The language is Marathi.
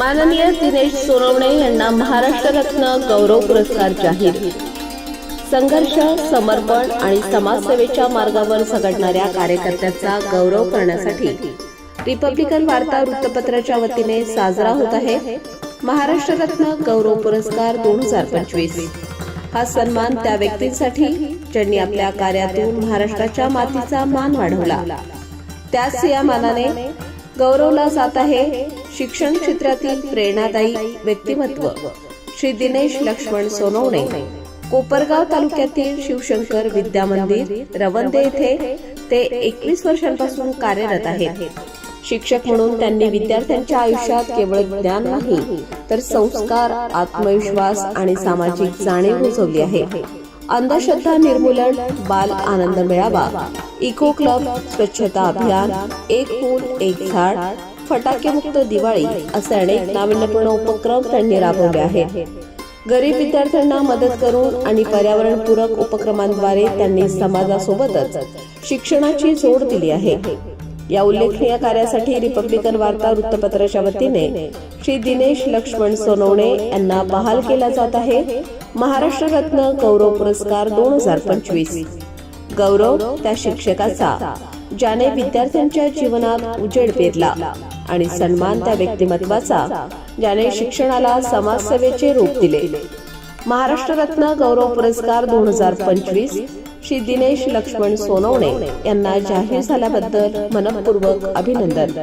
माननीय दिनेश सोनवणे यांना महाराष्ट्र रत्न गौरव पुरस्कार जाहीर. संघर्ष समर्पण आणि समाजसेवेच्या मार्गावर झगडणाऱ्या कार्यकर्त्याचा गौरव करण्यासाठी रिपब्लिकन वार्ता वृत्तपत्राच्या वतीने साजरा होत आहे. महाराष्ट्र रत्न गौरव पुरस्कार दोन हजार पंचवीस. हा सन्मान त्या व्यक्तींसाठी ज्यांनी आपल्या कार्यातून महाराष्ट्राच्या मातीचा मान वाढवला. त्याच या मानाने गौरवला जात आहे शिक्षण क्षेत्रातील प्रेरणादायी व्यक्तिमत्व. श्री दिनेश लक्ष्मण सोनवणे कोपरगाव तालुक्यातील शिवशंकर विद्या मंदिर रवंदे येथे ते एकवीस वर्षांपासून कार्यरत आहेत. शिक्षक म्हणून त्यांनी विद्यार्थ्यांच्या आयुष्यात केवळ ज्ञान नाही तर संस्कार आत्मविश्वास आणि सामाजिक जाणीव रुजवली आहे. अंधश्रद्धा निर्मूलन बाल आनंद मेळावा इको क्लब स्वच्छता अभियान एक फूल एक झाड फटाकेमुक्त दिवाळी असे अनेक नाविन्यपूर्ण उपक्रम त्यांनी राबवले आहेत. गरीब विद्यार्थ्यांना मदत करून आणि पर्यावरणपूरक उपक्रमांद्वारे त्यांनी समाजासोबतच शिक्षणाची जोड दिली आहे. या उल्लेखनीय कार्यासाठी रिपब्लिकन वार्ता वृत्तपत्राच्या वतीने श्री दिनेश लक्ष्मण सोनवणे यांना बहाल केला जात आहे. महाराष्ट्र रत्न गौरव पुरस्कार दोन हजार पंचवीस. गौरव त्या शिक्षकाचा ज्याने विद्यार्थ्यांच्या जीवनात उजेड पेरला आणि सन्मान त्या व्यक्तिमत्वाचा ज्याने शिक्षणाला समाजसेवेचे रूप दिले. महाराष्ट्र रत्न गौरव पुरस्कार दोन हजार पंचवीस श्री दिनेश लक्ष्मण सोनवणे यांना जाहीर झाल्याबद्दल मनपूर्वक अभिनंदन.